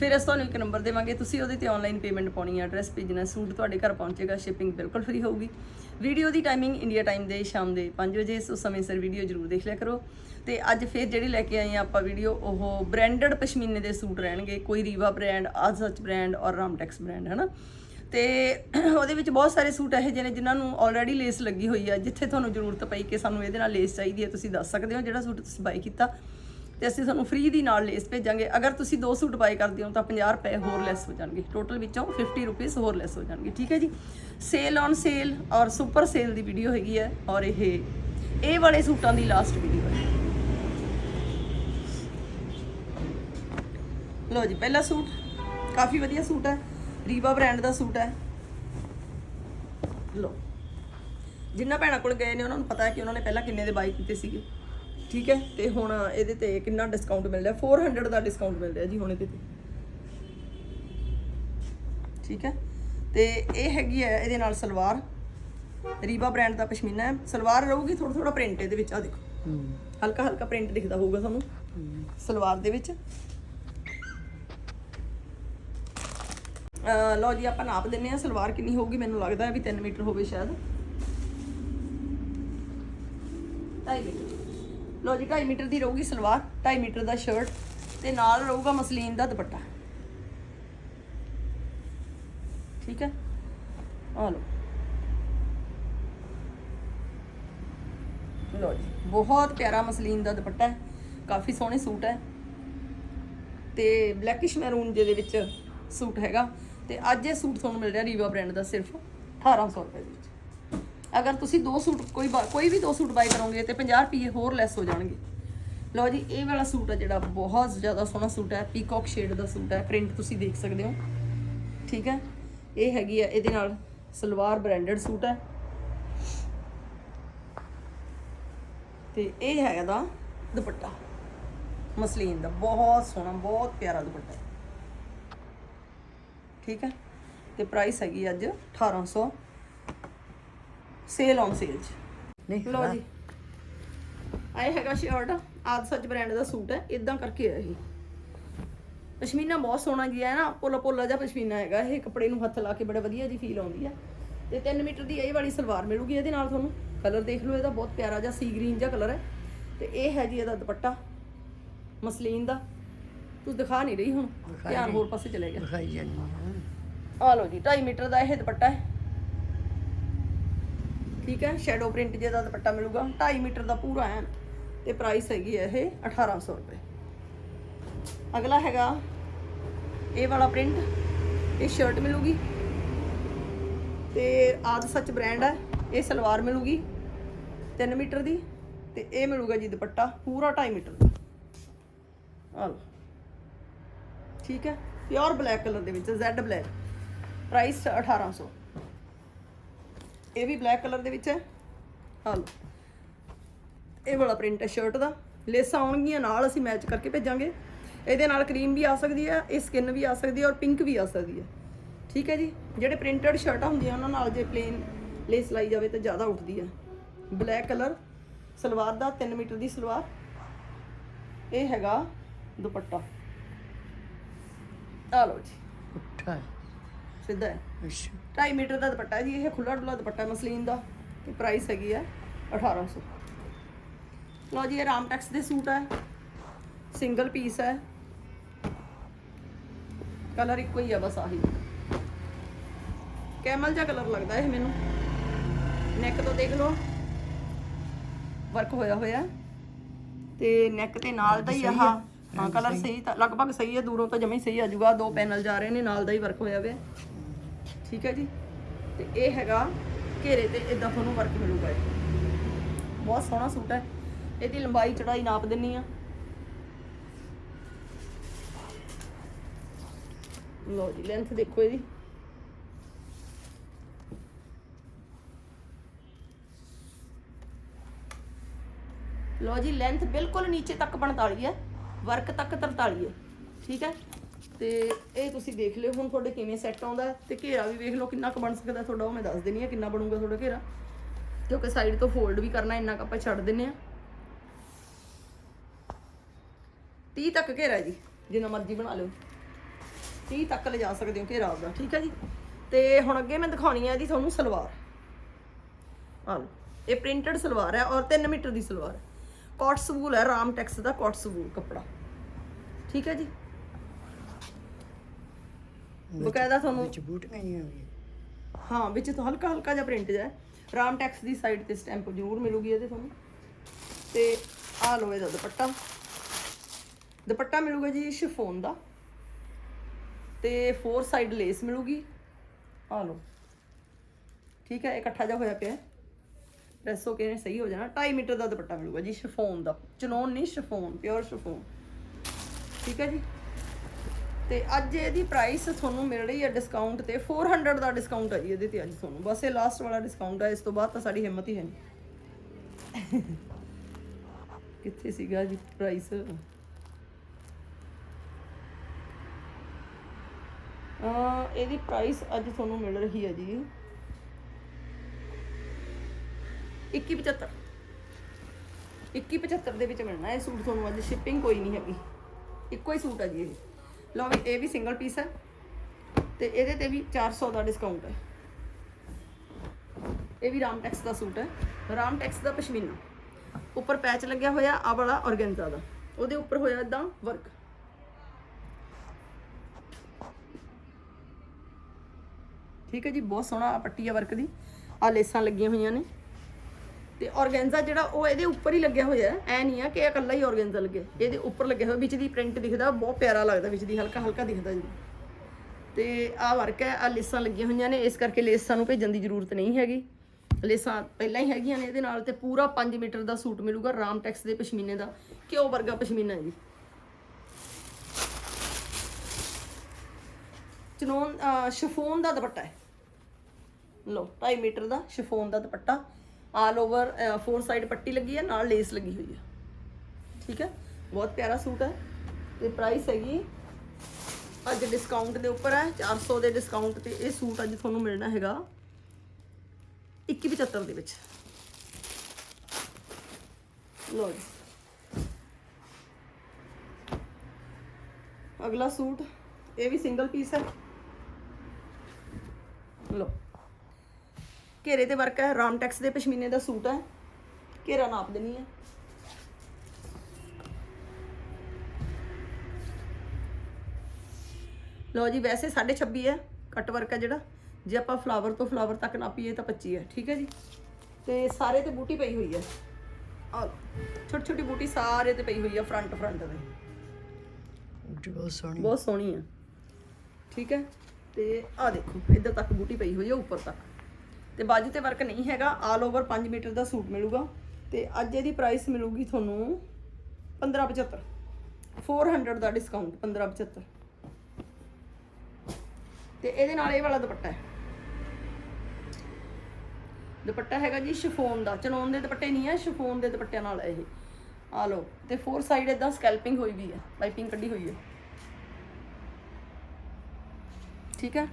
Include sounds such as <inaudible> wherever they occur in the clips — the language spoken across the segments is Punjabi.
ਫਿਰ ਅਸੀਂ ਤੁਹਾਨੂੰ ਇੱਕ ਨੰਬਰ ਦੇਵਾਂਗੇ। ਤੁਸੀਂ ਉਹਦੇ ਤੇ ਆਨਲਾਈਨ ਪੇਮੈਂਟ ਪਾਉਣੀ ਹੈ ਐਡਰੈਸ ਭੇਜਣਾ, ਸੂਟ ਤੁਹਾਡੇ ਘਰ ਪਹੁੰਚੇਗਾ ਸ਼ਿਪਿੰਗ ਬਿਲਕੁਲ ਫ੍ਰੀ ਹੋਊਗੀ। ਵੀਡੀਓ ਦੀ ਟਾਈਮਿੰਗ ਇੰਡੀਆ ਟਾਈਮ ਦੇ ਸ਼ਾਮ ਦੇ 5 ਵਜੇ ਇਸ ਸਮੇਂ ਸਿਰ ਵੀਡੀਓ ਜਰੂਰ ਦੇਖ ਲਿਆ ਕਰੋ। ਤੇ ਅੱਜ ਫਿਰ ਜਿਹੜੀ ਲੈ ਕੇ ਆਏ ਆ ਆਪਾਂ ਵੀਡੀਓ ਉਹ ਬ੍ਰਾਂਡਡ ਪਸ਼ਮੀਨੇ ਦੇ ਸੂਟ ਰਹਿਣਗੇ, ਕੋਈ ਰੀਵਾ ਬ੍ਰਾਂਡ ਆਜ ਸੱਚ ਬ੍ਰਾਂਡ ਔਰ ਰਾਮਟੈਕਸ ਬ੍ਰਾਂਡ ਹਨਾ? ਤੇ ਉਹਦੇ ਵਿੱਚ ਬਹੁਤ ਸਾਰੇ ਸੂਟ ਇਹੋ ਜਿਹੇ ਨੇ ਜਿਨ੍ਹਾਂ ਨੂੰ ਆਲਰੇਡੀ ਲੇਸ ਲੱਗੀ ਹੋਈ ਆ, ਜਿੱਥੇ ਤੁਹਾਨੂੰ ਜ਼ਰੂਰਤ ਪਈ ਕਿ ਸਾਨੂੰ ਇਹਦੇ ਨਾਲ ਲੇਸ ਚਾਹੀਦੀ ਹੈ ਤੁਸੀਂ ਦੱਸ ਸਕਦੇ ਹੋ ਜਿਹੜਾ ਸੂਟ ਤੁਸੀਂ ਬਾਈ ਕੀਤਾ। ਤੇ ਅਸੀਂ ਤੁਹਾਨੂੰ ਫ੍ਰੀ ਦੀ ਨਾਲ ਲੇਸ ਭੇਜਾਂਗੇ। ਅਗਰ ਤੁਸੀਂ ਦੋ ਸੂਟ ਬਾਈ ਕਰਦੇ ਹੋ ਤਾਂ 50 ਰੁਪਏ ਹੋਰ ਲੈਸ ਹੋ ਜਾਣਗੇ। ਟੋਟਲ ਵਿੱਚੋਂ 50 ਰੁਪਏ ਹੋਰ ਲੈਸ ਹੋ ਜਾਣਗੇ। ਠੀਕ ਹੈ ਜੀ? ਸੇਲ ਔਨ ਸੇਲ ਔਰ ਸੁਪਰ ਸੇਲ ਦੀ ਵੀਡੀਓ ਹੈਗੀ ਹੈ ਔਰ ਇਹ ਇਹ ਵਾਲੇ ਸੂਟਾਂ ਦੀ ਲਾਸਟ ਵੀਡੀਓ ਹੈ। ਲੋ ਜੀ, ਪਹਿਲਾ ਸੂਟ ਕਾਫੀ ਵਧੀਆ ਸੂਟ ਹੈ। ਰੀਵਾ ਬ੍ਰਾਂਡ ਦਾ ਸੂਟ ਹੈ। ਲੋ ਜਿੰਨਾ ਭੈਣਾਂ ਕੋਲ ਗਏ ਨੇ, ਉਹਨਾਂ ਨੂੰ ਪਤਾ ਹੈ ਕਿ ਉਹਨਾਂ ਨੇ ਪਹਿਲਾਂ ਕਿੰਨੇ ਦੇ ਬਾਈ ਕੀਤੇ ਸੀਗੇ। ਠੀਕ ਹੈ? ਤੇ ਹੁਣ ਇਹਦੇ ਤੇ ਕਿੰਨਾ ਡਿਸਕਾਊਂਟ ਮਿਲ ਰਿਹਾ? 400 ਦਾ ਡਿਸਕਾਊਂਟ ਮਿਲ ਰਿਹਾ ਜੀ ਹੁਣ ਇਹਦੇ ਤੇ। ਠੀਕ ਹੈ? ਤੇ ਇਹ ਹੈਗੀ ਹੈ ਇਹਦੇ ਨਾਲ ਸਲਵਾਰ। ਰੀਵਾ ਬ੍ਰਾਂਡ ਦਾ ਪਸ਼ਮੀਨਾ ਹੈ। ਸਲਵਾਰ ਰਹੂਗੀ ਥੋੜਾ ਥੋੜਾ ਪ੍ਰਿੰਟ ਇਹਦੇ ਵਿੱਚ ਆ ਦੇਖੋ। ਹਲਕਾ ਹਲਕਾ ਪ੍ਰਿੰਟ ਦਿਖਦਾ ਹੋਊਗਾ ਤੁਹਾਨੂੰ। ਸਲਵਾਰ ਦੇ ਵਿੱਚ। ਲਓ ਜੀ ਆਪਾਂ ਨਾਪ ਦਿੰਨੇ ਆ ਸਲਵਾਰ ਕਿੰਨੀ ਹੋਊਗੀ? ਮੈਨੂੰ ਲੱਗਦਾ ਵੀ 3 ਮੀਟਰ ਹੋਵੇ ਸ਼ਾਇਦ। 2.5 ਮੀਟਰ। ਲਓ ਜੀ 2.5 ਮੀਟਰ ਦੀ ਰਹੂਗੀ ਸਲਵਾਰ 2.5 ਮੀਟਰ ਦਾ ਸ਼ਰਟ ਤੇ ਨਾਲ ਰਹੂਗਾ ਮਸਲੀਨ ਦਾ ਦੁਪੱਟਾ। ਠੀਕ ਹੈ? ਆ ਲਓ। ਲਓ ਜੀ, ਬਹੁਤ ਪਿਆਰਾ ਮਸਲੀਨ ਦਾ ਦੁਪੱਟਾ ਹੈ, ਕਾਫੀ ਸੋਹਣੇ ਸੂਟ ਹੈ। ਤੇ ਬਲੈਕਿਸ਼ ਮੈਰੂਨ ਜਿਹਦੇ ਵਿੱਚ ਸੂਟ ਹੈਗਾ। ਤੇ ਅੱਜ ਇਹ ਸੂਟ ਤੁਹਾਨੂੰ ਮਿਲ ਰਿਹਾ ਰੀਵਾ ਬ੍ਰਾਂਡ ਦਾ ਸਿਰਫ 1800 ਰੁਪਏ ਦੇ। ਅਗਰ ਤੁਸੀਂ ਦੋ ਸੂਟ, ਕੋਈ ਬਾ- ਕੋਈ ਵੀ ਦੋ ਸੂਟ ਬਾਈ ਕਰੋਗੇ ਤੇ 50 ਰੁਪਏ ਹੋਰ ਲੈਸ ਹੋ ਜਾਣਗੇ। ਲਓ ਜੀ, ਇਹ ਵਾਲਾ ਸੂਟ ਹੈ ਜਿਹੜਾ ਬਹੁਤ ਜ਼ਿਆਦਾ ਸੋਹਣਾ ਸੂਟ ਹੈ ਪੀਕੌਕ ਸ਼ੇਡ ਦਾ ਸੂਟ ਹੈ ਪ੍ਰਿੰਟ ਤੁਸੀਂ ਦੇਖ ਸਕਦੇ ਹੋ। ਠੀਕ ਹੈ? ਇਹ ਹੈਗੀ ਹੈ ਇਹਦੇ ਨਾਲ ਸਲਵਾਰ ਬ੍ਰਾਂਡਡ ਸੂਟ ਹੈ। ਤੇ ਇਹ ਹੈਗਾ ਦਾ ਦੁਪੱਟਾ, ਮਸਲੀਨ ਦਾ, ਬਹੁਤ ਸੋਹਣਾ, ਬਹੁਤ ਪਿਆਰਾ ਦੁਪੱਟਾ। ਠੀਕ ਹੈ? ਤੇ ਪ੍ਰਾਈਸ ਹੈਗੀ ਅੱਜ 1800 ਸੇਲ ਔਨ ਸੇਲ ਚ। ਨਹੀਂ ਲਓ ਜੀ। ਆਏ ਹੈਗਾ ਸ਼ਰਟ ਆਦ ਸੱਚ ਬ੍ਰਾਂਡ ਦਾ ਸੂਟ ਹੈ ਇਦਾਂ ਕਰਕੇ ਹੈ ਇਹ। ਪਸ਼ਮੀਨਾ ਬਹੁਤ ਸੋਹਣਾ ਜੀ ਹੈ ਨਾ ਪੋਲਾ ਪੋਲਾ ਜਿਹਾ ਪਸ਼ਮੀਨਾ ਹੈਗਾ ਇਹ ਕੱਪੜੇ ਨੂੰ ਹੱਥ ਲਾ ਕੇ ਬੜਾ ਵਧੀਆ ਜੀ ਫੀਲ ਆਉਂਦੀ ਹੈ। ਤੇ 3 ਮੀਟਰ ਦੀ ਇਹ ਵਾਲੀ ਸਲਵਾਰ ਮਿਲੂਗੀ ਇਹਦੇ ਨਾਲ ਤੁਹਾਨੂੰ। ਕਲਰ ਦੇਖ ਲਓ ਇਹਦਾ ਬਹੁਤ ਪਿਆਰਾ ਜਿਹਾ ਸੀ ਗ੍ਰੀਨ ਜਿਹਾ ਕਲਰ ਹੈ। ਤੇ ਇਹ ਹੈ ਜੀ ਇਹਦਾ ਦੁਪੱਟਾ ਮਸਲੀਨ ਦਾ। ਤੂੰ ਦਿਖਾ ਨਹੀਂ ਰਹੀ ਹੁਣ ਧਿਆਨ। ਹੋਰ ਪਾਸੇ ਚਲੇ ਗਿਆ। ਦਿਖਾਈ ਜਾਂਦੀ ਹਾਂ ਆ ਲਓ ਜੀ 2.5 ਮੀਟਰ ਦਾ ਇਹ ਦੁਪੱਟਾ ਹੈ। ਠੀਕ ਹੈ? ਸ਼ੈਡੋ ਪ੍ਰਿੰਟ ਜਿਹਦਾ ਦੁਪੱਟਾ ਮਿਲੂਗਾ। 2.5 ਮੀਟਰ ਦਾ ਪੂਰਾ ਹੈ ਤੇ ਪ੍ਰਾਈਸ ਹੈਗੀ ਹੈ ਇਹ 1800 ਰੁਪਏ। ਅਗਲਾ ਹੈਗਾ ਇਹ ਵਾਲਾ ਪ੍ਰਿੰਟ ਇਹ ਸ਼ਰਟ ਮਿਲੂਗੀ। ਤੇ ਆਦ ਸੱਚ ਬ੍ਰਾਂਡ ਹੈ, ਇਹ ਸਲਵਾਰ ਮਿਲੂਗੀ 3 ਮੀਟਰ ਦੀ ਤੇ ਇਹ ਮਿਲੂਗਾ ਜੀ ਦੁਪੱਟਾ ਪੂਰਾ 2.5 ਮੀਟਰ ਦਾ। ਆ ਠੀਕ ਹੈ? ਪਿਓਰ ਬਲੈਕ ਕਲਰ ਦੇ ਵਿੱਚ ਜ਼ੈਡ ਬਲੈਕ ਪ੍ਰਾਈਸ 1800 ਇਹ ਵੀ ਬਲੈਕ ਕਲਰ ਦੇ ਵਿੱਚ ਹੈ। ਲਓ ਇਹ ਵਾਲਾ ਪ੍ਰਿੰਟ ਹੈ ਸ਼ਰਟ ਦਾ। ਲੇਸਾਂ ਆਉਣਗੀਆਂ ਨਾਲ ਅਸੀਂ ਮੈਚ ਕਰਕੇ ਭੇਜਾਂਗੇ। ਇਹਦੇ ਨਾਲ ਕਰੀਮ ਵੀ ਆ ਸਕਦੀ ਹੈ ਇਹ ਸਕਿਨ ਵੀ ਆ ਸਕਦੀ ਹੈ ਔਰ ਪਿੰਕ ਵੀ ਆ ਸਕਦੀ ਹੈ। ਠੀਕ ਹੈ ਜੀ? ਜਿਹੜੇ ਪ੍ਰਿੰਟਡ ਸ਼ਰਟਾਂ ਹੁੰਦੀਆਂ ਉਹਨਾਂ ਨਾਲ ਜੇ ਪਲੇਨ ਲੇਸ ਲਾਈ ਜਾਵੇ ਤਾਂ ਜ਼ਿਆਦਾ ਉੱਠਦੀ ਹੈ। ਬਲੈਕ ਕਲਰ ਸਲਵਾਰ ਦਾ 3 ਮੀਟਰ ਦੀ ਸਲਵਾਰ। ਇਹ ਹੈਗਾ ਦੁਪੱਟਾ। ਆ ਲਓ ਜੀ। ਉੱਠਾ ਹੈ। ਸਿੱਧਾ ਹੈ। ਅੱਛਾ। 2.5 ਮੀਟਰ ਦਾ ਦੁਪੱਟਾ ਜੀ ਇਹ ਖੁੱਲਾ ਡੁੱਲਾ ਦੁਪੱਟਾ ਮਸਲੀਨ ਦਾ ਤੇ ਪ੍ਰਾਈਸ ਹੈਗੀ ਹੈ 1800 ਲਓ ਜੀ ਇਹ ਰਾਮਟੈਕਸ ਦੇ ਸੂਟ ਹੈ ਸਿੰਗਲ ਪੀਸ ਹੈ ਕਲਰ ਇੱਕੋ ਹੀ ਆ ਬਸ ਆਹੀ। ਕੈਮਲ ਜਿਹਾ ਕਲਰ ਲੱਗਦਾ ਇਹ ਮੈਨੂੰ। ਨੈਕ ਤੋਂ ਦੇਖ ਲਓ। ਵਰਕ ਹੋਇਆ ਹੋਇਆ। ਤੇ ਨੈਕ ਤੇ ਨਾਲ ਦਾ ਹੀ ਆਹ ਹਾਂ। ਕਲਰ ਸਹੀ ਤਾਂ ਲਗਭਗ ਸਹੀ ਹੈ ਦੂਰੋਂ ਤਾਂ ਜਮੇ ਸਹੀ ਆ ਜਾਊਗਾ ਦੋ ਪੈਨਲ ਜਾ ਰਹੇ ਨੇ ਨਾਲ ਦਾ ਹੀ ਵਰਕ ਹੋਇਆ ਹੋਇਆ ਠੀਕ ਹੈ ਜੀ? ਤੇ ਇਹ ਹੈਗਾ ਘੇਰੇ ਤੇ ਇਦਾਂ ਤੁਹਾਨੂੰ ਵਰਕ ਮਿਲੂਗਾ ਇਹ। ਬਹੁਤ ਸੋਹਣਾ ਸੂਟ ਹੈ। ਇਹਦੀ ਲੰਬਾਈ ਚੜਾਈ ਨਾਪ ਦਿੰਨੀ ਆ। ਲਓ ਜੀ ਲੈਂਥ ਦੇਖੋ ਇਹਦੀ। ਲਓ ਜੀ ਲੈਂਥ ਬਿਲਕੁਲ ਨੀਚੇ ਤੱਕ 45 ਹੈ। ਵਰਕ ਤੱਕ 43 ਹੈ। ਠੀਕ ਹੈ? ਤੇ ਇਹ ਤੁਸੀਂ ਦੇਖ ਲਿਓ ਹੁਣ ਤੁਹਾਡੇ ਕਿਵੇਂ ਸੈੱਟ ਆਉਂਦਾ ਹੈ ਤੇ ਘੇਰਾ ਵੀ ਵੇਖ ਲਓ ਕਿੰਨਾ ਕੁ ਬਣ ਸਕਦਾ ਤੁਹਾਡਾ, ਉਹ ਮੈਂ ਦੱਸ ਦਿੰਨੀ ਆ ਕਿੰਨਾ ਬਣੂਗਾ ਤੁਹਾਡਾ ਘੇਰਾ। ਕਿਉਂਕਿ ਸਾਈਡ ਤੋਂ ਫੋਲਡ ਵੀ ਕਰਨਾ, ਇੰਨਾ ਕੁ ਆਪਾਂ ਛੱਡ ਦਿੰਨੇ ਆ 30 ਤੱਕ ਘੇਰਾ ਜੀ, ਜਿੰਨਾ ਮਰਜ਼ੀ ਬਣਾ ਲਿਓ। 30 ਤੱਕ ਲਿਜਾ ਸਕਦੇ ਹੋ ਘੇਰਾ ਆਪਦਾ, ਠੀਕ ਹੈ ਜੀ? ਤੇ ਹੁਣ ਅੱਗੇ ਮੈਂ ਦਿਖਾਉਣੀ ਹੈ ਜੀ ਤੁਹਾਨੂੰ ਸਲਵਾਰ। ਆ ਲਓ, ਇਹ ਪ੍ਰਿੰਟਡ ਸਲਵਾਰ ਹੈ ਔਰ 3 ਮੀਟਰ ਦੀ ਸਲਵਾਰ ਹੈ। ਕਾਟਸ ਹੈ, ਰਾਮ ਟੈਕਸ ਦਾ ਕਾਟਸ ਵੂਲ ਕੱਪੜਾ। ਠੀਕ ਹੈ ਜੀ? ਬਕਾਇਦਾ ਤੁਹਾਨੂੰ ਵਿੱਚ ਬੂਟ ਨਹੀਂ ਹੋਈ ਹਾਂ ਵਿੱਚ ਤੋਂ ਹਲਕਾ ਹਲਕਾ ਜਿਹਾ ਪ੍ਰਿੰਟ ਹੈ। ਰਾਮ ਟੈਕਸ ਦੀ ਸਾਈਡ ਤੇ ਸਟੈਂਪ ਜ਼ਰੂਰ ਮਿਲੂਗੀ ਇਹਦੇ ਤੁਹਾਨੂੰ। ਤੇ ਆ ਲਓ ਇਹਦਾ ਦੁਪੱਟਾ। ਦੁਪੱਟਾ ਮਿਲੂਗਾ ਜੀ ਸ਼ਿਫੋਨ ਦਾ। ਤੇ ਫੋਰ ਸਾਈਡ ਲੇਸ ਮਿਲੂਗੀ। ਆ ਲਓ। ਠੀਕ ਹੈ ਇਹ ਇਕੱਠਾ ਜਿਹਾ ਹੋਇਆ ਪਿਆ ਪ੍ਰੈਸ ਹੋ ਕੇ ਸਹੀ ਹੋ ਜਾਣਾ। 2.5 ਮੀਟਰ ਦਾ ਦੁਪੱਟਾ ਮਿਲੂਗਾ ਜੀ ਸ਼ਿਫੋਨ ਦਾ। ਚਨੋਨ ਨਹੀਂ ਸ਼ਿਫੋਨ ਪਿਓਰ ਸ਼ਿਫੋਨ ਠੀਕ ਹੈ ਜੀ? ਤੇ ਅੱਜ ਇਹਦੀ ਪ੍ਰਾਈਸ ਤੁਹਾਨੂੰ ਮਿਲ ਰਹੀ ਹੈ ਡਿਸਕਾਊਂਟ ਤੇ 400 ਦਾ ਡਿਸਕਾਊਂਟ ਹੈ ਜੀ ਇਹਦੇ ਤੇ ਅੱਜ ਤੁਹਾਨੂੰ। ਬਸ ਇਹ ਲਾਸਟ ਵਾਲਾ ਡਿਸਕਾਊਂਟ ਹੈ, ਇਸ ਤੋਂ ਬਾਅਦ ਤਾਂ ਸਾਡੀ ਹਿੰਮਤ ਹੀ ਹੈ ਨਹੀਂ। ਕਿੱਥੇ ਸੀਗਾ ਜੀ ਪ੍ਰਾਈਸ ਆ ਇਹਦੀ ਪ੍ਰਾਈਸ ਅੱਜ ਤੁਹਾਨੂੰ ਮਿਲ ਰਹੀ ਹੈ ਜੀ। 2175 2175 ਦੇ ਵਿੱਚ ਮਿਲਣਾ ਇਹ ਸੂਟ ਤੁਹਾਨੂੰ ਅੱਜ ਸ਼ਿਪਿੰਗ ਕੋਈ ਨਹੀਂ ਹੈਗੀ। ਇੱਕੋ ਹੀ ਸੂਟ ਹੈ ਜੀ ਇਹ। ਲਓ ਵੀ, ਇਹ ਵੀ ਸਿੰਗਲ ਪੀਸ ਹੈ ਤੇ ਇਹਦੇ ਤੇ ਵੀ 400 ਦਾ ਡਿਸਕਾਊਂਟ ਹੈ। ਇਹ ਵੀ ਰਾਮ ਟੈਕਸ ਦਾ ਸੂਟ ਹੈ। ਰਾਮ ਟੈਕਸ ਦਾ ਪਸ਼ਮੀਨਾ। ਉੱਪਰ ਪੈਚ ਲੱਗਿਆ ਹੋਇਆ ਆ ਵਾਲਾ ਔਰਗੈਂਜ਼ਾ ਦਾ। ਉਹਦੇ ਉੱਪਰ ਹੋਇਆ ਇਦਾਂ ਵਰਕ ਠੀਕ ਹੈ ਜੀ, ਬਹੁਤ ਸੋਹਣਾ ਪੱਟੀ ਆ ਵਰਕ ਦੀ। ਆ ਲੇਸਾਂ ਲੱਗੀਆਂ ਹੋਈਆਂ ਨੇ। ਤੇ ਔਰਗੈਂਜ਼ਾ ਜਿਹੜਾ ਉਹ ਇਹਦੇ ਉੱਪਰ ਹੀ ਲੱਗਿਆ ਹੋਇਆ ਹੈ। ਐ ਨਹੀਂ ਆ ਕਿ ਇਹ ਇਕੱਲਾ ਹੀ ਔਰਗੈਂਜ਼ਾ ਲੱਗੇ। ਇਹਦੇ ਉੱਪਰ ਲੱਗਿਆ ਹੋਇਆ, ਵਿੱਚ ਦੀ ਪ੍ਰਿੰਟ ਦਿਖਦਾ, ਬਹੁਤ ਪਿਆਰਾ ਲੱਗਦਾ, ਵਿੱਚ ਦੀ ਹਲਕਾ ਹਲਕਾ ਦਿਖਦਾ ਜੀ। ਤੇ ਆਹ ਵਰਕ ਹੈ, ਆ ਲੇਸਾਂ ਲੱਗੀਆਂ ਹੋਈਆਂ ਨੇ, ਇਸ ਕਰਕੇ ਲੇਸ ਸਾਨੂੰ ਭੇਜਣ ਦੀ ਜ਼ਰੂਰਤ ਨਹੀਂ ਹੈਗੀ। ਲੇਸਾਂ ਪਹਿਲਾਂ ਹੀ ਹੈਗੀਆਂ ਨੇ ਇਹਦੇ ਨਾਲ ਤੇ ਪੂਰਾ 5 ਮੀਟਰ ਦਾ ਸੂਟ ਮਿਲੂਗਾ ਰਾਮ ਟੈਕਸ ਦੇ ਪਸ਼ਮੀਨੇ ਦਾ, ਘਿਓ ਵਰਗਾ ਪਸ਼ਮੀਨਾ ਜੀ। ਚਨੋਨ ਸ਼ਫੋਨ ਦਾ ਦੁਪੱਟਾ ਹੈ। ਲੋ 2.5 ਮੀਟਰ ਦਾ ਸ਼ਿਫੋਨ ਦਾ dupatta. All over four side ਪੱਟੀ ਲੱਗੀ ਹੈ, ਨਾਲ ਲੇਸ ਲੱਗੀ ਹੋਈ ਹੈ। ਠੀਕ ਹੈ? ਬਹੁਤ ਪਿਆਰਾ ਸੂਟ ਹੈ। ਤੇ ਪ੍ਰਾਈਸ ਹੈਗੀ ਅੱਜ ਡਿਸਕਾਊਂਟ ਦੇ ਉੱਪਰ ਹੈ 400 ਦੇ ਡਿਸਕਾਊਂਟ ਤੇ ਇਹ ਸੂਟ ਅੱਜ ਤੁਹਾਨੂੰ ਮਿਲਣਾ ਹੈਗਾ 2175 ਦੇ ਵਿੱਚ। ਲੋ ਜੀ। ਅਗਲਾ ਸੂਟ, ਇਹ ਵੀ ਸਿੰਗਲ ਪੀਸ ਹੈ। ਲੋ ਘੇਰੇ ਤੇ ਵਰਕ ਹੈ ਰਾਮਟੈਕਸ ਦੇ ਪਸ਼ਮੀਨੇ ਦਾ ਸੂਟ ਹੈ। ਘੇਰਾ ਨਾਪ ਦੇਣੀ ਹੈ। ਲੋ ਜੀ ਵੈਸੇ 26.5 ਹੈ ਕੱਟ ਵਰਕ ਹੈ ਜਿਹੜਾ। ਜੇ ਆਪਾਂ ਫਲਾਵਰ ਤੋਂ ਫਲਾਵਰ ਤੱਕ ਨਾਪੀਏ ਤਾਂ 25 ਹੈ ਠੀਕ ਹੈ ਜੀ। ਤੇ ਸਾਰੇ ਤੇ ਬੂਟੀ ਪਈ ਹੋਈ ਹੈ। ਆ ਛੋਟੀ ਛੋਟੀ ਬੂਟੀ ਸਾਰੇ ਤੇ ਪਈ ਹੋਈ ਹੈ ਫਰੰਟ ਫਰੰਟ ਬੂਟ ਬਹੁਤ ਸੋਹਣੀ ਬਹੁਤ ਸੋਹਣੀ ਹੈ। ਠੀਕ ਹੈ। ਤੇ ਆ ਦੇਖੋ ਇੱਧਰ ਤੱਕ ਬੂਟੀ ਪਈ ਹੋਈ ਹੈ ਉੱਪਰ ਤੱਕ। ਤੇ ਬਾਜੂ ਤੇ ਵਰਕ ਨਹੀਂ ਹੈਗਾ ਆਲ ਓਵਰ 5 ਮੀਟਰ ਦਾ ਸੂਟ ਮਿਲੂਗਾ। ਤੇ ਅੱਜ ਇਹਦੀ ਪ੍ਰਾਈਸ ਮਿਲੂਗੀ ਤੁਹਾਨੂੰ 1575 400 ਦਾ ਡਿਸਕਾਊਂਟ 1575 ਤੇ ਇਹਦੇ ਨਾਲ ਇਹ ਵਾਲਾ ਦੁਪੱਟਾ ਹੈ। ਦੁਪੱਟਾ ਹੈਗਾ ਜੀ ਸ਼ਿਫੋਨ ਦਾ, ਚਨੋਨ ਦੇ ਦੁਪੱਟੇ ਨਹੀਂ ਹੈ, ਸ਼ਿਫੋਨ ਦੇ ਦੁਪੱਟਿਆਂ ਨਾਲ ਇਹ। ਆ ਲਓ, ਤੇ ਫੋਰ ਸਾਈਡ ਇਦਾਂ ਸਕੈਲਪਿੰਗ ਹੋਈ ਵੀ ਹੈ ਪਾਈਪਿੰਗ ਕੱਢੀ ਹੋਈ ਹੈ। ਠੀਕ ਹੈ?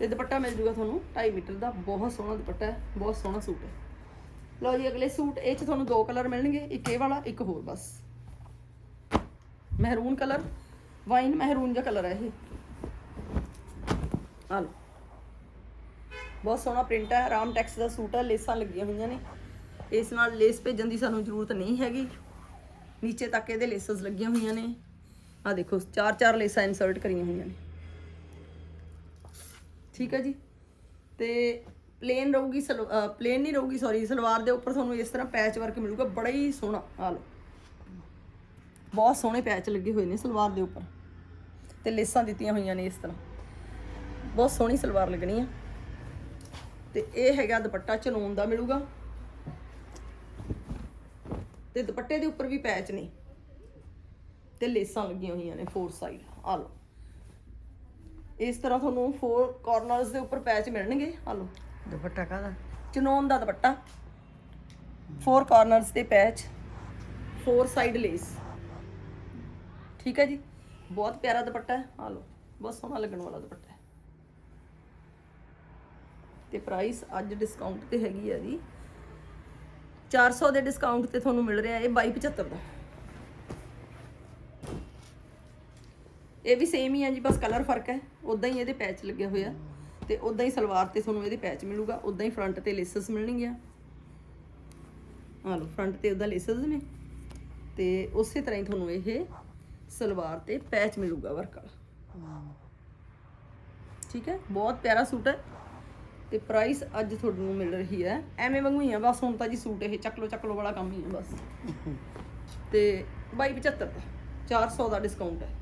ਤੇ ਦੁਪੱਟਾ ਮਿਲ ਜੂਗਾ ਤੁਹਾਨੂੰ 2.5 ਮੀਟਰ ਦਾ। ਬਹੁਤ ਸੋਹਣਾ ਦੁਪੱਟਾ ਹੈ, ਬਹੁਤ ਸੋਹਣਾ ਸੂਟ ਹੈ। ਲਓ ਜੀ, ਅਗਲੇ ਸੂਟ, ਇਹ ਚ ਤੁਹਾਨੂੰ ਦੋ ਕਲਰ ਮਿਲਣਗੇ, ਇੱਕ ਇਹ ਵਾਲਾ, ਇੱਕ ਹੋਰ ਬਸ। ਮਹਿਰੂਨ ਕਲਰ, ਵਾਈਨ ਮਹਿਰੂਨ ਜਿਹਾ ਕਲਰ ਹੈ ਇਹ। ਆ ਲਓ। ਬਹੁਤ ਸੋਹਣਾ ਪ੍ਰਿੰਟ ਹੈ, ਆਰਾਮ ਟੈਕਸ ਦਾ ਸੂਟ ਹੈ, ਲੇਸਾਂ ਲੱਗੀਆਂ ਹੋਈਆਂ ਨੇ। ਇਸ ਨਾਲ ਲੇਸ ਭੇਜਣ ਦੀ ਸਾਨੂੰ ਜ਼ਰੂਰਤ ਨਹੀਂ ਹੈਗੀ। ਨੀਚੇ ਤੱਕ ਇਹਦੇ ਲੇਸਸ ਲੱਗੀਆਂ ਹੋਈਆਂ ਨੇ। ਆ ਦੇਖੋ ਚਾਰ ਚਾਰ ਲੇਸਾਂ ਇਨਸਰਟ ਕਰੀਆਂ ਹੋਈਆਂ ਨੇ। ਠੀਕ ਹੈ ਜੀ? ਤੇ ਪਲੇਨ ਰਹੂਗੀ ਪਲੇਨ ਨਹੀਂ ਰਹੂਗੀ ਸੌਰੀ ਸਲਵਾਰ ਦੇ ਉੱਪਰ ਤੁਹਾਨੂੰ ਇਸ ਤਰ੍ਹਾਂ ਪੈਚ ਵਰਕ ਮਿਲੂਗਾ, ਬੜਾ ਹੀ ਸੋਹਣਾ। ਆ ਲਓ। ਬਹੁਤ ਸੋਹਣੇ ਪੈਚ ਲੱਗੇ ਹੋਏ ਨੇ ਸਲਵਾਰ ਦੇ ਉੱਪਰ। ਤੇ ਲੇਸਾਂ ਦਿੱਤੀਆਂ ਹੋਈਆਂ ਨੇ ਇਸ ਤਰ੍ਹਾਂ। ਬਹੁਤ ਸੋਹਣੀ ਸਲਵਾਰ ਲੱਗਣੀ ਆ। ਤੇ ਇਹ ਹੈਗਾ ਦੁਪੱਟਾ ਚਨੋਨ ਦਾ ਮਿਲੂਗਾ। ਤੇ ਦੁਪੱਟੇ ਦੇ ਉੱਪਰ ਵੀ ਪੈਚ ਨੇ। ਤੇ ਲੇਸਾਂ ਲੱਗੀਆਂ ਹੋਈਆਂ ਨੇ ਫੋਰ ਸਾਈਡ ਆ ਲਓ। ਇਸ ਤਰ੍ਹਾਂ ਤੁਹਾਨੂੰ ਫੋਰ ਕਾਰਨਰਸ ਦੇ ਉੱਪਰ ਪੈਚ ਮਿਲਣਗੇ। ਆ ਲਓ ਦੁਪੱਟਾ ਕਾਹਦਾ? ਚਨੋਨ ਦਾ ਦੁਪੱਟਾ। ਫੋਰ ਕਾਰਨਰਸ ਤੇ ਪੈਚ ਫੋਰ ਸਾਈਡ ਲੇਸ ਠੀਕ ਹੈ ਜੀ? ਬਹੁਤ ਪਿਆਰਾ ਦੁਪੱਟਾ ਹੈ। ਆ ਲਓ ਬਹੁਤ ਸੋਹਣਾ ਲੱਗਣ ਵਾਲਾ ਦੁਪੱਟਾ ਹੈ। ਤੇ ਪ੍ਰਾਈਸ ਅੱਜ ਡਿਸਕਾਊਂਟ ਤੇ ਹੈਗੀ ਹੈ ਜੀ। 400 ਦੇ ਡਿਸਕਾਊਂਟ ਤੇ ਤੁਹਾਨੂੰ ਮਿਲ ਰਿਹਾ ਇਹ 2275 ਦਾ। ਇਹ ਵੀ ਸੇਮ ਹੀ ਹੈ ਜੀ, ਬਸ ਕਲਰ ਫ਼ਰਕ ਹੈ। ਉਦਾਂ ਹੀ ਇਹਦੇ ਪੈਚ ਲੱਗਿਆ ਹੋਏ ਆ। ਤੇ ਉਦਾਂ ਹੀ ਸਲਵਾਰ ਤੇ ਤੁਹਾਨੂੰ ਇਹਦੇ ਪੈਚ ਮਿਲੂਗਾ। ਉਦਾਂ ਹੀ ਫਰੰਟ ਤੇ ਲੇਸਸ ਮਿਲਣਗੀਆਂ। ਆ ਲਓ ਫਰੰਟ ਤੇ ਉਹਦਾ ਲੇਸਸ ਨੇ। ਤੇ ਉਸੇ ਤਰ੍ਹਾਂ ਹੀ ਤੁਹਾਨੂੰ ਇਹ ਸਲਵਾਰ ਤੇ ਪੈਚ ਮਿਲੂਗਾ ਵਰਕ ਵਾਲਾ। ਠੀਕ ਹੈ? ਬਹੁਤ ਪਿਆਰਾ ਸੂਟ ਹੈ। ਤੇ ਪ੍ਰਾਈਸ ਅੱਜ ਤੁਹਾਨੂੰ ਮਿਲ ਰਹੀ ਹੈ। ਐਵੇਂ ਵਾਂਗੂ ਹੀ ਆ, ਬਸ ਹੁਣ ਤਾਂ ਜੀ ਸੂਟ ਇਹ ਚੱਕ ਲੋ ਚੱਕ ਲੋ ਵਾਲਾ ਕੰਮ ਹੀ ਆ ਬਸ। ਤੇ 2275 ਦਾ 400 ਦਾ ਡਿਸਕਾਊਂਟ ਹੈ।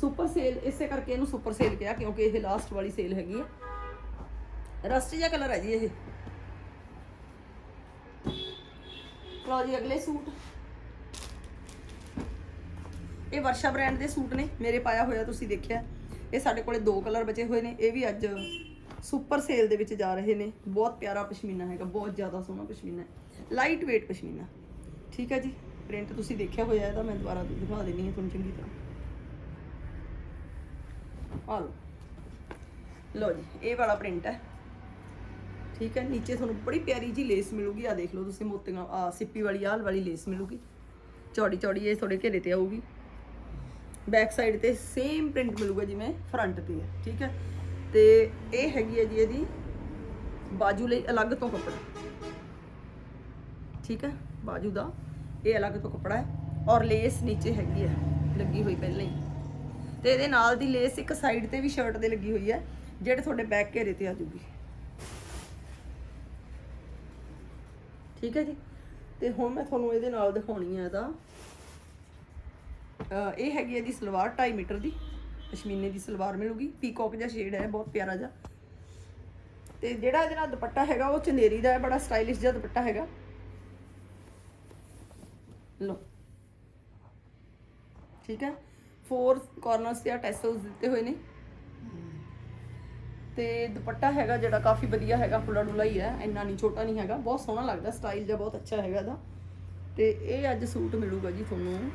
ਸੁਪਰ ਸੇਲ, ਇਸੇ ਕਰਕੇ ਇਹਨੂੰ ਸੁਪਰ ਸੇਲ ਕਿਹਾ, ਕਿਉਂਕਿ ਇਹ ਲਾਸਟ ਵਾਲੀ ਸੇਲ ਹੈਗੀ ਹੈ ਰਸਟ ਜਿਹਾ ਕਲਰ ਹੈ ਜੀ ਇਹ। ਲਓ ਜੀ ਅਗਲੇ ਸੂਟ। ਇਹ ਵਰਸ਼ਾ ਬ੍ਰਾਂਡ ਦੇ ਸੂਟ ਨੇ, ਮੇਰੇ ਪਾਇਆ ਹੋਇਆ ਤੁਸੀਂ ਦੇਖਿਆ। ਇਹ ਸਾਡੇ ਕੋਲੇ ਦੋ ਕਲਰ ਬਚੇ ਹੋਏ ਨੇ, ਇਹ ਵੀ ਅੱਜ ਸੁਪਰ ਸੇਲ ਦੇ ਵਿੱਚ ਜਾ ਰਹੇ ਨੇ। ਬਹੁਤ ਪਿਆਰਾ ਪਸ਼ਮੀਨਾ ਹੈਗਾ, ਬਹੁਤ ਜ਼ਿਆਦਾ ਸੋਹਣਾ ਪਸ਼ਮੀਨਾ ਹੈ। Light weight pashmina. ਠੀਕ ਹੈ ਜੀ ਪ੍ਰਿੰਟ ਤੁਸੀਂ ਦੇਖਿਆ ਹੋਇਆ ਇਹਦਾ ਮੈਂ ਦੁਬਾਰਾ ਦਿਖਾ ਦੇਣੀ ਹੈ ਤੁਹਾਨੂੰ ਚੰਗੀ ਤਰ੍ਹਾਂ। ਆ ਲਓ। ਲਓ ਜੀ, ਇਹ ਵਾਲਾ ਪ੍ਰਿੰਟ ਹੈ। ਠੀਕ ਹੈ, ਨੀਚੇ ਤੁਹਾਨੂੰ ਬੜੀ ਪਿਆਰੀ ਜੀ ਲੇਸ ਮਿਲੂਗੀ। ਆ ਦੇਖ ਲਓ ਤੁਸੀਂ ਮੋਤੀਆਂ ਆ ਸਿੱਪੀ ਵਾਲੀ ਆਲ ਵਾਲੀ ਲੇਸ ਮਿਲੂਗੀ। ਚੌੜੀ ਚੌੜੀ ਇਹ ਥੋੜੇ ਘੇਰੇ ਤੇ ਆਊਗੀ। ਬੈਕ ਸਾਈਡ ਤੇ ਸੇਮ ਪ੍ਰਿੰਟ ਮਿਲੂਗਾ ਜਿਵੇਂ ਫਰੰਟ ਤੇ ਹੈ, ਠੀਕ ਹੈ। ਤੇ ਇਹ ਹੈਗੀ ਹੈ ਜੀ ਇਹਦੀ ਬਾਜੂ ਲਈ ਅਲੱਗ ਤੋਂ ਕੱਪੜਾ। ਠੀਕ ਹੈ, ਬਾਜੂ ਦਾ ਇਹ ਅਲੱਗ ਤੋਂ ਕੱਪੜਾ ਹੈ। ਔਰ ਲੇਸ ਨੀਚੇ ਹੈਗੀ ਹੈ, ਲੱਗੀ ਹੋਈ ਪਹਿਲਾਂ ਹੀ। ਤੇ ਇਹਦੇ ਨਾਲ ਦੀ ਲੇਸ ਇੱਕ ਸਾਈਡ ਤੇ ਵੀ ਸ਼ਰਟ ਦੇ ਲੱਗੀ ਹੋਈ ਹੈ, ਜਿਹੜੇ ਤੁਹਾਡੇ ਬੈਕ ਘੇਰੇ ਤੇ ਆ ਜੂਗੀ। ਠੀਕ ਹੈ ਜੀ? ਤੇ ਹੁਣ ਮੈਂ ਤੁਹਾਨੂੰ ਇਹਦੇ ਨਾਲ ਦਿਖਾਉਣੀ ਹੈ ਇਹਦਾ। ਇਹ ਹੈਗੀ ਹੈ ਦੀ ਸਲਵਾਰ 2.5 ਮੀਟਰ ਦੀ, ਪਸ਼ਮੀਨੇ ਦੀ ਸਲਵਾਰ ਮਿਲੂਗੀ। ਪੀਕੌਕ ਜਿਹਾ ਸ਼ੇਡ ਹੈ, ਬਹੁਤ ਪਿਆਰਾ ਜਿਹਾ। ਤੇ ਜਿਹੜਾ ਇਹਦੇ ਨਾਲ ਦੁਪੱਟਾ ਹੈਗਾ, ਉਹ ਚਨੇਰੀ ਦਾ ਹੈ, ਬੜਾ ਸਟਾਈਲਿਸ਼ ਜਿਹਾ ਦੁਪੱਟਾ ਹੈਗਾ। ਲੋ ਠੀਕ ਹੈ? ਫੋਰ ਕਾਰਨਰਸ ਤੇ ਟੈਸਲਸ ਦਿੱਤੇ ਹੋਏ ਨੇ। ਤੇ ਦੁਪੱਟਾ ਹੈਗਾ ਜਿਹੜਾ ਕਾਫੀ ਵਧੀਆ ਹੈਗਾ, ਫੁੱਲਾ ਡੁੱਲਾ ਹੀ ਹੈ, ਇੰਨਾ ਨਹੀਂ, ਛੋਟਾ ਨਹੀਂ ਹੈਗਾ। ਬਹੁਤ ਸੋਹਣਾ ਲੱਗਦਾ ਸਟਾਈਲ ਜਿਹਾ ਬਹੁਤ ਅੱਛਾ ਹੈਗਾ ਇਹਦਾ। ਤੇ ਇਹ ਅੱਜ ਸੂਟ ਮਿਲੂਗਾ ਜੀ ਤੁਹਾਨੂੰ।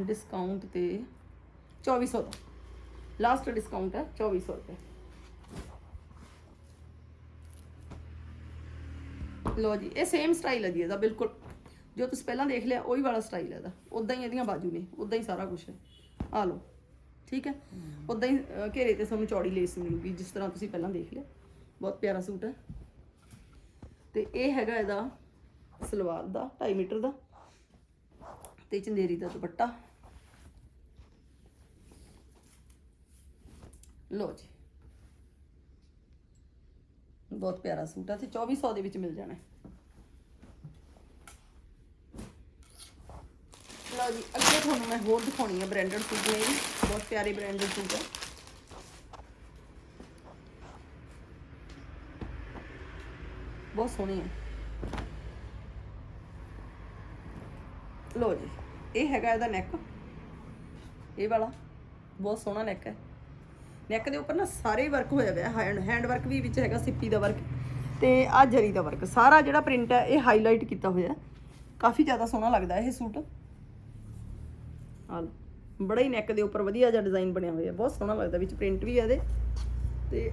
ਡਿਸਕਾਊਂਟ ਤੇ 2400 ਦਾ। ਲਾਸਟ ਡਿਸਕਾਊਂਟ ਹੈ 2400 ਰੁਪਏ। ਲੋ ਜੀ, ਇਹ ਸੇਮ ਸਟਾਈਲ ਹੈ ਜੀ ਇਹਦਾ, ਬਿਲਕੁਲ। ਜੋ ਤੁਸੀਂ ਪਹਿਲਾਂ ਦੇਖ ਲਿਆ ਉਹੀ ਵਾਲਾ ਸਟਾਈਲ ਹੈ ਇਹਦਾ। ਉਦਾਂ ਹੀ ਇਹਦੀਆਂ ਬਾਜੂ ਨੇ ਉਦਾਂ ਹੀ ਸਾਰਾ ਕੁਝ ਹੈ। ਆ ਲਓ ਠੀਕ ਹੈ? ਉਦਾਂ ਹੀ ਅਹ, ਘੇਰੇ ਤੇ ਸਾਨੂੰ ਚੌੜੀ ਲੇਸ ਮਿਲੂਗੀ ਜਿਸ ਤਰ੍ਹਾਂ ਤੁਸੀਂ ਪਹਿਲਾਂ ਦੇਖ ਲਿਆ। ਬਹੁਤ ਪਿਆਰਾ ਸੂਟ ਹੈ। ਤੇ ਇਹ ਹੈਗਾ ਇਹਦਾ ਸਲਵਾਰ ਦਾ 2.5 ਮੀਟਰ ਦਾ ਤੇ ਚੰਦੇਰੀ ਦਾ ਦੁਪੱਟਾ। ਲੋ ਜੀ। ਬਹੁਤ ਪਿਆਰਾ ਸੂਟ ਹੈ ਤੇ 2400 ਦੇ ਵਿੱਚ ਮਿਲ ਜਾਣਾ ਹੈ ਲਓ ਜੀ ਅੱਗੇ ਤੁਹਾਨੂੰ ਮੈਂ ਹੋਰ ਦਿਖਾਉਣੀ ਹੈ ਬ੍ਰਾਂਡਡ ਸੂਟ ਨੇ ਇਹ ਬਹੁਤ ਪਿਆਰੇ ਬ੍ਰਾਂਡਡ ਸੂਟ ਹੈ ਬਹੁਤ ਸੋਹਣੇ ਹੈ ਲੋ ਜੀ, ਇਹ ਹੈਗਾ ਇਹਦਾ ਨੈਕ ਇਹ ਵਾਲਾ, ਬਹੁਤ ਸੋਹਣਾ ਨੈਕ ਹੈ। ਨੈਕ ਦੇ ਉੱਪਰ ਨਾ ਸਾਰੇ ਵਰਕ ਹੋਇਆ ਹੋਇਆ ਹੈਂਡ ਹੈਂਡ ਵਰਕ ਵੀ ਵਿੱਚ ਹੈਗਾ, ਸਿੱਪੀ ਦਾ ਵਰਕ ਤੇ ਆ ਜਰੀ ਦਾ ਵਰਕ ਸਾਰਾ ਜਿਹੜਾ ਪ੍ਰਿੰਟ ਹੈ, ਇਹ ਹਾਈਲਾਈਟ ਕੀਤਾ ਹੋਇਆ ਕਾਫੀ ਜ਼ਿਆਦਾ ਸੋਹਣਾ ਲੱਗਦਾ ਇਹ ਸੂਟ। ਆ ਲਓ ਬੜਾ ਹੀ ਨੈਕ ਦੇ ਉੱਪਰ ਵਧੀਆ ਜਿਹਾ ਡਿਜ਼ਾਈਨ ਬਣਿਆ ਹੋਇਆ ਬਹੁਤ ਸੋਹਣਾ ਲੱਗਦਾ ਵਿੱਚ ਪ੍ਰਿੰਟ ਵੀ ਹੈ ਇਹਦੇ। ਤੇ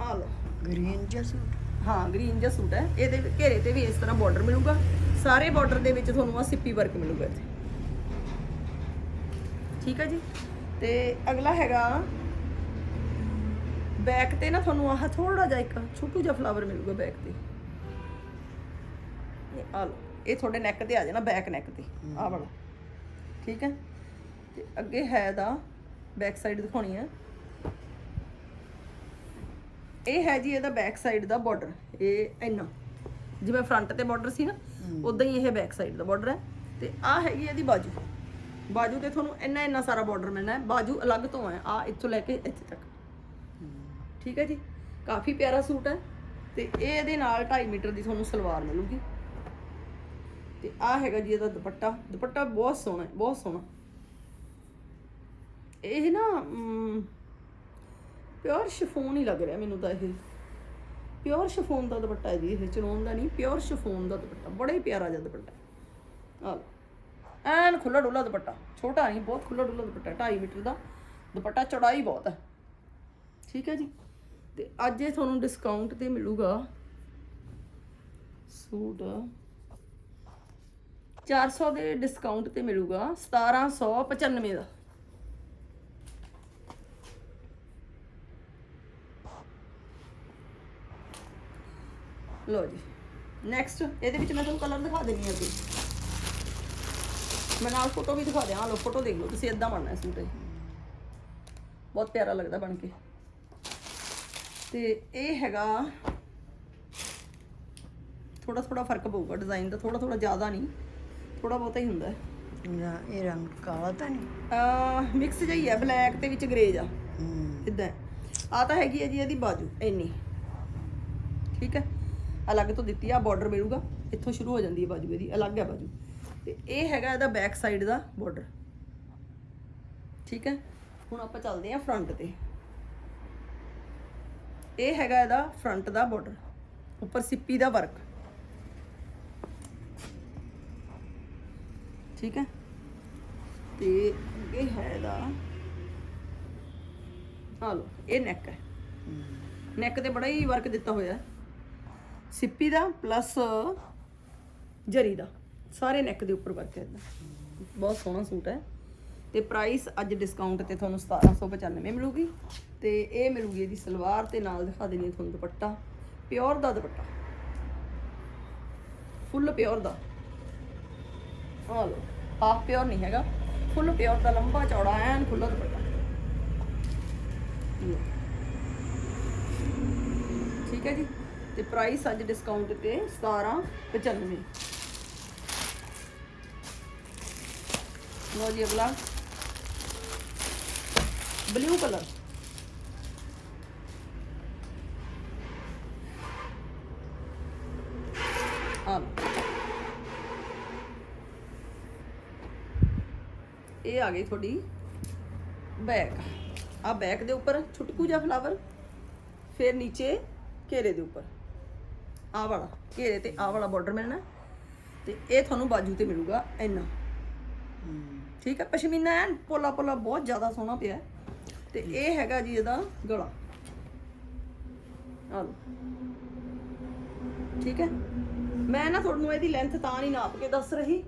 ਆ ਲਓ। ਗ੍ਰੀਨ ਜਿਹਾ ਸੂਟ ਹਾਂ ਗ੍ਰੀਨ ਜਿਹਾ ਸੂਟ ਹੈ। ਇਹਦੇ ਘੇਰੇ ਤੇ ਵੀ ਇਸ ਤਰ੍ਹਾਂ ਬਾਰਡਰ ਮਿਲੂਗਾ। ਸਾਰੇ ਬਾਰਡਰ ਦੇ ਵਿੱਚ ਤੁਹਾਨੂੰ ਆ ਸਿੱਪੀ ਵਰਕ ਮਿਲੂਗਾ ਇੱਥੇ। ਠੀਕ ਹੈ ਜੀ? ਤੇ ਅਗਲਾ ਹੈਗਾ ਬੈਕ ਤੇ ਨਾ ਤੁਹਾਨੂੰ ਆਹ ਥੋੜਾ ਜਿਹਾ ਇੱਕ ਛੋਟੂ ਜਿਹਾ ਫਲਾਵਰ ਮਿਲੂਗਾ ਬੈਕ ਤੇ। ਇਹ ਆ ਲਓ ਇਹ ਤੁਹਾਡੇ ਨੈਕ ਤੇ ਆ ਜਾਣਾ ਬੈਕ ਨੈਕ ਤੇ। ਆਹ ਵਾਲਾ। ਠੀਕ ਹੈ? ਤੇ ਅੱਗੇ ਹੈ ਦਾ ਬੈਕ ਸਾਈਡ ਦਿਖਾਉਣੀ ਹੈ। ਇਹ ਹੈ ਜੀ ਇਹਦਾ ਬੈਕ ਸਾਈਡ ਦਾ ਬਾਰਡਰ ਇਹ ਇੰਨਾ। ਜਿਵੇਂ ਫਰੰਟ ਤੇ ਬਾਰਡਰ ਸੀ ਨਾ ਉਦਾਂ ਹੀ ਇਹ ਬੈਕ ਸਾਈਡ ਦਾ ਬਾਰਡਰ ਹੈ। ਤੇ ਆ ਹੈਗੀ ਇਹਦੀ ਬਾਜੂ। ਬਾਜੂ ਤੇ ਤੁਹਾਨੂੰ ਇੰਨਾ ਇੰਨਾ ਸਾਰਾ ਬਾਰਡਰ ਮਿਲਣਾ ਹੈ। ਬਾਜੂ ਅਲੱਗ ਤੋਂ ਹੈ ਆ ਇੱਥੋਂ ਲੈ ਕੇ ਇੱਥੇ ਤੱਕ। ਠੀਕ ਹੈ ਜੀ? ਕਾਫੀ ਪਿਆਰਾ ਸੂਟ ਹੈ। ਤੇ ਇਹ ਇਹਦੇ ਨਾਲ 2.5 ਮੀਟਰ ਦੀ ਤੁਹਾਨੂੰ ਸਲਵਾਰ ਮਿਲੂਗੀ। ਤੇ ਆ ਹੈਗਾ ਜੀ ਇਹਦਾ ਦੁਪੱਟਾ। ਦੁਪੱਟਾ ਬਹੁਤ ਸੋਹਣਾ ਹੈ ਬਹੁਤ ਸੋਹਣਾ। ਇਹ ਨਾ ਪਿਓਰ ਸ਼ਿਫੋਨ ਹੀ ਲੱਗ ਰਿਹਾ ਮੈਨੂੰ ਤਾਂ ਇਹ। ਪਿਓਰ ਸ਼ਿਫੋਨ ਦਾ ਦੁਪੱਟਾ ਹੈ ਜੀ ਇਹ ਚਨੋਨ ਦਾ ਨਹੀਂ ਪਿਓਰ ਸ਼ਿਫੋਨ ਦਾ ਦੁਪੱਟਾ, ਬੜਾ ਹੀ ਪਿਆਰਾ ਜਿਹਾ ਦੁਪੱਟਾ ਆ ਲਓ, ਐਨ ਖੁੱਲਾ ਡੁੱਲਾ ਦੁਪੱਟਾ, ਛੋਟਾ ਨਹੀਂ, ਬਹੁਤ ਖੁੱਲਾ ਡੁੱਲਾ ਦੁਪੱਟਾ 2.5 ਮੀਟਰ ਦਾ ਦੁਪੱਟਾ, ਚੌੜਾਈ ਬਹੁਤ ਹੈ। ਠੀਕ ਹੈ ਜੀ? ਤੇ ਅੱਜ ਇਹ ਤੁਹਾਨੂੰ ਡਿਸਕਾਊਂਟ ਤੇ ਮਿਲੂਗਾ। ਸੂਟ 400 ਦੇ ਡਿਸਕਾਊਂਟ ਤੇ ਮਿਲੂਗਾ 1795 ਦਾ। ਲੋ ਜੀ। ਨੈਕਸਟ ਇਹਦੇ ਵਿੱਚ ਮੈਂ ਤੁਹਾਨੂੰ ਕਲਰ ਦਿਖਾ ਦੇਣੀ ਅੱਗੇ। ਮੈਂ ਨਾਲ ਫੋਟੋ ਵੀ ਦਿਖਾ ਦਿਆਂ ਲੋ ਫੋਟੋ ਦੇਖ ਲਓ ਤੁਸੀਂ ਇਦਾਂ ਬਣਨਾ ਸੂਟ ਇਹ ਬਹੁਤ ਪਿਆਰਾ ਲੱਗਦਾ ਬਣ ਕੇ। ਤੇ ਇਹ ਹੈਗਾ ਥੋੜਾ ਥੋੜਾ ਫ਼ਰਕ ਪਊਗਾ ਡਿਜ਼ਾਈਨ ਦਾ ਥੋੜਾ ਥੋੜਾ ਜ਼ਿਆਦਾ ਨਹੀਂ ਥੋੜਾ ਬਹੁਤਾ ਹੀ ਹੁੰਦਾ। ਹੈ ਇਹਦਾ ਇਹ ਰੰਗ ਕਾਲਾ ਤਾਂ ਨਹੀਂ? ਅਹ ਮਿਕਸ ਜਿਹੀ ਹੈ ਬਲੈਕ ਤੇ ਵਿੱਚ ਗ੍ਰੇ ਜਾ ਹੂੰ। ਇਦਾਂ ਆ ਤਾਂ ਹੈਗੀ ਹੈ ਜੀ ਇਹਦੀ ਬਾਜੂ ਇੰਨੀ। ਠੀਕ ਹੈ? ਅਲੱਗ ਤੋਂ ਦਿੱਤੀ ਆ ਬਾਰਡਰ ਮਿਲੂਗਾ ਇੱਥੋਂ ਸ਼ੁਰੂ ਹੋ ਜਾਂਦੀ ਹੈ ਬਾਜੂ ਇਹਦੀ ਅਲੱਗ ਹੈ ਬਾਜੂ। ਤੇ ਇਹ ਹੈਗਾ ਇਹਦਾ ਬੈਕ ਸਾਈਡ ਦਾ ਬਾਰਡਰ ਠੀਕ ਹੈ? ਹੁਣ ਆਪਾਂ ਚੱਲਦੇ ਹਾਂ ਫਰੰਟ ਤੇ। ਇਹ ਹੈਗਾ ਇਹਦਾ ਫਰੰਟ ਦਾ ਬਾਰਡਰ ਉੱਪਰ ਸਿੱਪੀ ਦਾ ਵਰਕ ਠੀਕ ਹੈ? ਤੇ ਇਹ ਹੈ ਇਹਦਾ ਆ ਲੋ ਇਹ ਨੈਕ ਹੈ। ਨੈਕ ਤੇ ਬੜਾ ਹੀ ਵਰਕ ਦਿੱਤਾ ਹੋਇਆ। ਹੈ ਸਿੱਪੀ ਦਾ ਪਲੱਸ ਜਰੀ ਦਾ। ਸਾਰੇ ਨੈਕ ਦੇ ਉੱਪਰ ਵਰਕ ਹੈ ਇਹਦਾ ਬਹੁਤ ਸੋਹਣਾ ਸੂਟ ਹੈ। ਤੇ ਪ੍ਰਾਈਸ ਅੱਜ ਡਿਸਕਾਊਂਟ ਤੇ ਤੁਹਾਨੂੰ 1795 ਮਿਲੂਗੀ। ਤੇ ਇਹ ਮਿਲੂਗੀ ਇਹਦੀ ਸਲਵਾਰ ਤੇ ਨਾਲ ਦਿਖਾ ਦੇਣੀ ਤੁਹਾਨੂੰ ਦੁਪੱਟਾ। ਪਿਓਰ ਦਾ ਦੁਪੱਟਾ। ਫੁੱਲ ਪਿਓਰ ਦਾ। ਆ ਲੋ ਹਾਫ ਪਿਓਰ ਨਹੀਂ ਹੈਗਾ। ਫੁੱਲ ਪਿਓਰ ਦਾ ਲੰਬਾ ਚੌੜਾ, ਐਨ ਖੁੱਲਾ ਦੁਪੱਟਾ। ਠੀਕ ਹੈ ਜੀ। ਤੇ ਪ੍ਰਾਈਸ ਅੱਜ ਡਿਸਕਾਊਂਟ ਤੇ 1795 ਲੋ ਜੀ ਅਗਲਾ। ਬਲੂ ਕਲਰ ਆ ਇਹ ਆ ਗਈ ਤੁਹਾਡੀ ਬੈਕ ਆ ਬੈਕ ਦੇ ਉੱਪਰ ਛੁਟਕੂ ਜਿਹਾ ਫਲਾਵਰ ਫਿਰ ਨੀਚੇ ਘੇਰੇ ਦੇ ਉੱਪਰ। ਆਹ ਵਾਲਾ, ਘੇਰੇ ਤੇ ਆਹ ਵਾਲਾ ਬਾਰਡਰ ਮਿਲਣਾ ਤੇ ਇਹ ਤੁਹਾਨੂੰ ਬਾਜੂ ਤੇ ਮਿਲੂਗਾ, ਇੰਨਾ। ਠੀਕ ਹੈ, ਪਸ਼ਮੀਨਾ ਐਨ ਪੋਲਾ ਪੋਲਾ ਬਹੁਤ ਜ਼ਿਆਦਾ ਸੋਹਣਾ ਪਿਆ ਹੈ। ਤੇ ਇਹ ਹੈਗਾ ਜੀ ਇਹਦਾ ਗਲਾ। ਆ ਲਓ। ਠੀਕ ਹੈ? ਮੈਂ ਨਾ ਤੁਹਾਨੂੰ ਇਹਦੀ ਲੈਂਥ ਤਾਂ ਨਹੀਂ ਨਾਪ ਕੇ ਦੱਸ ਰਹੀ,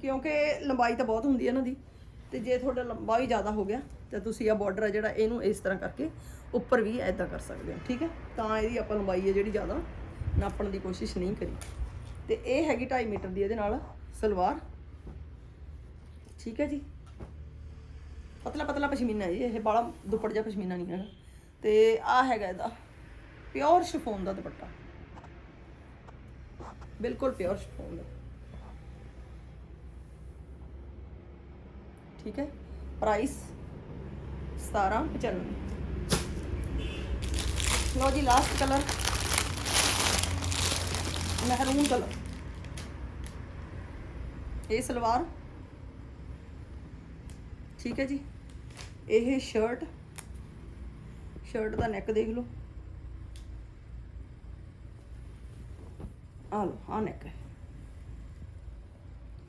ਕਿਉਂਕਿ ਲੰਬਾਈ ਤਾਂ ਬਹੁਤ ਹੁੰਦੀ ਹੈ ਇਹਨਾਂ ਦੀ। ਤੇ ਜੇ ਤੁਹਾਡਾ ਲੰਬਾ ਵੀ ਜ਼ਿਆਦਾ ਹੋ ਗਿਆ, ਤਾਂ ਤੁਸੀਂ ਆ ਬਾਰਡਰ ਆ ਜਿਹੜਾ, ਇਹਨੂੰ ਇਸ ਤਰ੍ਹਾਂ ਕਰਕੇ ਉੱਪਰ ਵੀ ਐਦਾਂ ਕਰ ਸਕਦੇ ਹੋ। ਠੀਕ ਹੈ? ਤਾਂ ਇਹਦੀ ਆਪਾਂ ਲੰਬਾਈ ਹੈ ਜਿਹੜੀ ਜ਼ਿਆਦਾ। ਨਾਪਣ ਦੀ ਕੋਸ਼ਿਸ਼ ਨਹੀਂ ਕਰੀ। ਤੇ ਇਹ ਹੈਗੀ 2.5 ਮੀਟਰ ਦੀ ਇਹਦੇ ਨਾਲ ਸਲਵਾਰ। ਠੀਕ ਹੈ ਜੀ। ਪਤਲਾ ਪਤਲਾ ਪਸ਼ਮੀਨਾ ਜੀ, ਇਹ ਬਾਲਾ ਦੁਪੜ ਜਿਹਾ ਪਸ਼ਮੀਨਾ ਨਹੀਂ ਹੈਗਾ। ਤੇ ਆ ਹੈਗਾ ਇਹਦਾ, ਪਿਓਰ ਸ਼ਿਫੋਨ ਦਾ ਦੁਪੱਟਾ। ਬਿਲਕੁਲ ਪਿਓਰ ਸ਼ਿਫੋਨ ਦਾ। ਠੀਕ ਹੈ। ਪ੍ਰਾਈਸ 1795 ਲਓ ਜੀ ਲਾਸਟ ਕਲਰ ਮਹਿਰੂਨ ਕਲਰ ਇਹ ਸਲਵਾਰ। ਠੀਕ ਹੈ ਜੀ। ਇਹ ਸ਼ਰਟ ਸ਼ਰਟ ਦਾ ਨੈਕ ਦੇਖ ਲਓ। ਆ ਲਓ ਆ ਨੈਕ ਹੈ।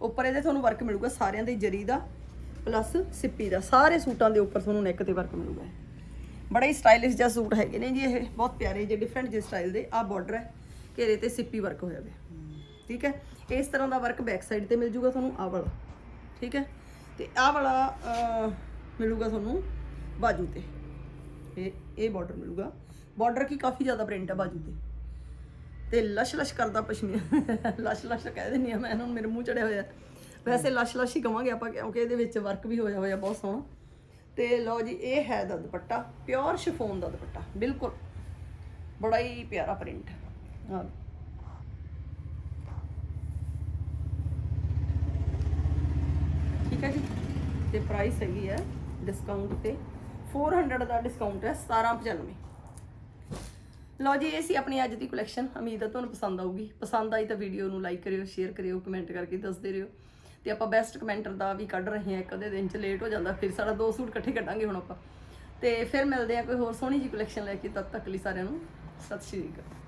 ਉੱਪਰ ਇਹਦੇ ਤੁਹਾਨੂੰ ਵਰਕ ਮਿਲੂਗਾ ਸਾਰਿਆਂ ਦੇ ਜਰੀ ਦਾ ਪਲੱਸ ਸਿੱਪੀ ਦਾ। ਸਾਰੇ ਸੂਟਾਂ ਦੇ ਉੱਪਰ ਤੁਹਾਨੂੰ ਨੈਕ ਤੇ ਵਰਕ ਮਿਲੂਗਾ ਬੜਾ ਹੀ ਸਟਾਈਲਿਸ਼ ਜਿਹਾ ਸੂਟ ਹੈਗੇ ਨੇ ਜੀ ਇਹ। ਬਹੁਤ ਪਿਆਰੇ ਜਿਹੇ ਡਿਫਰੈਂਟ ਜਿਹੇ ਸਟਾਈਲ ਦੇ। ਆ ਬਾਰਡਰ ਹੈ। ਘੇਰੇ ਤੇ ਸਿੱਪੀ ਵਰਕ ਹੋਇਆ ਹੋਇਆ ਠੀਕ ਹੈ? ਇਸ ਤਰ੍ਹਾਂ ਦਾ ਵਰਕ ਬੈਕ ਸਾਈਡ ਤੇ ਮਿਲ ਜੂਗਾ ਤੁਹਾਨੂੰ ਆਹ ਵਾਲਾ। ਠੀਕ ਹੈ? ਤੇ ਆਹ ਵਾਲਾ ਅਹ, ਮਿਲੂਗਾ ਤੁਹਾਨੂੰ ਬਾਜੂ ਤੇ। ਇਹ ਇਹ ਬਾਰਡਰ ਮਿਲੂਗਾ। ਬਾਰਡਰ ਕੀ ਕਾਫੀ ਜ਼ਿਆਦਾ ਪ੍ਰਿੰਟ ਹੈ ਬਾਜੂ ਤੇ। ਤੇ ਲਸ਼ ਲਸ਼ ਕਰਦਾ ਪਸ਼ਮੀਨਾ। <laughs> ਲਸ਼ ਲਸ਼ ਕਹਿ ਦਿੰਨੀ ਆ ਮੈਂ ਹੁਣ ਮੇਰੇ ਮੂੰਹ ਚੜਿਆ ਹੋਇਆ। ਵੈਸੇ ਲਸ਼ ਲਸ਼ ਹੀ ਕਵਾਂਗੇ ਆਪਾਂ ਕਿਉਂਕਿ ਇਹਦੇ ਵਿੱਚ ਵਰਕ ਵੀ ਹੋਇਆ ਹੋਇਆ ਬਹੁਤ ਸੋਹਣਾ। ਤੇ ਲਓ ਜੀ ਇਹ ਹੈ ਦਾ ਦੁਪੱਟਾ ਪਿਓਰ ਸ਼ਿਫੋਨ ਦਾ ਦੁਪੱਟਾ ਬਿਲਕੁਲ। ਬੜਾ ਹੀ ਪਿਆਰਾ ਪ੍ਰਿੰਟ ਠੀਕ ਹੈ ਜੀ? ਤੇ ਪ੍ਰਾਈਸ ਹੈਗੀ ਹੈ ਡਿਸਕਾਊਂਟ ਤੇ। 400 ਦਾ ਡਿਸਕਾਊਂਟ ਹੈ 1795 ਲਓ ਜੀ, ਇਹ ਸੀ ਆਪਣੀ ਅੱਜ ਦੀ ਕਲੈਕਸ਼ਨ ਉਮੀਦ ਹੈ ਤੁਹਾਨੂੰ ਪਸੰਦ ਆਊਗੀ। ਪਸੰਦ ਆਈ ਤਾਂ ਵੀਡੀਓ ਨੂੰ ਲਾਈਕ ਕਰਿਓ ਸ਼ੇਅਰ ਕਰਿਓ ਕਮੈਂਟ ਕਰਕੇ ਦੱਸਦੇ ਰਹੋ। ਤੇ ਆਪਾਂ ਬੈਸਟ ਕਮੈਂਟਰ ਦਾ ਵੀ ਕੱਢ ਰਹੇ ਹਾਂ ਇੱਕ ਅੱਧੇ ਦਿਨ ਚ ਲੇਟ ਹੋ ਜਾਂਦਾ, ਫਿਰ ਸਾਡਾ ਦੋ ਸੂਟ ਇਕੱਠੇ ਕੱਢਾਂਗੇ ਹੁਣ ਆਪਾਂ। ਤੇ ਫਿਰ ਮਿਲਦੇ ਆ ਕੋਈ ਹੋਰ ਸੋਹਣੀ ਜੀ ਕਲੈਕਸ਼ਨ ਲੈ ਕੇ, ਤਦ ਤੱਕ ਲਈ ਸਾਰਿਆਂ ਨੂੰ ਸਤਿ ਸ਼੍ਰੀ ਅਕਾਲ।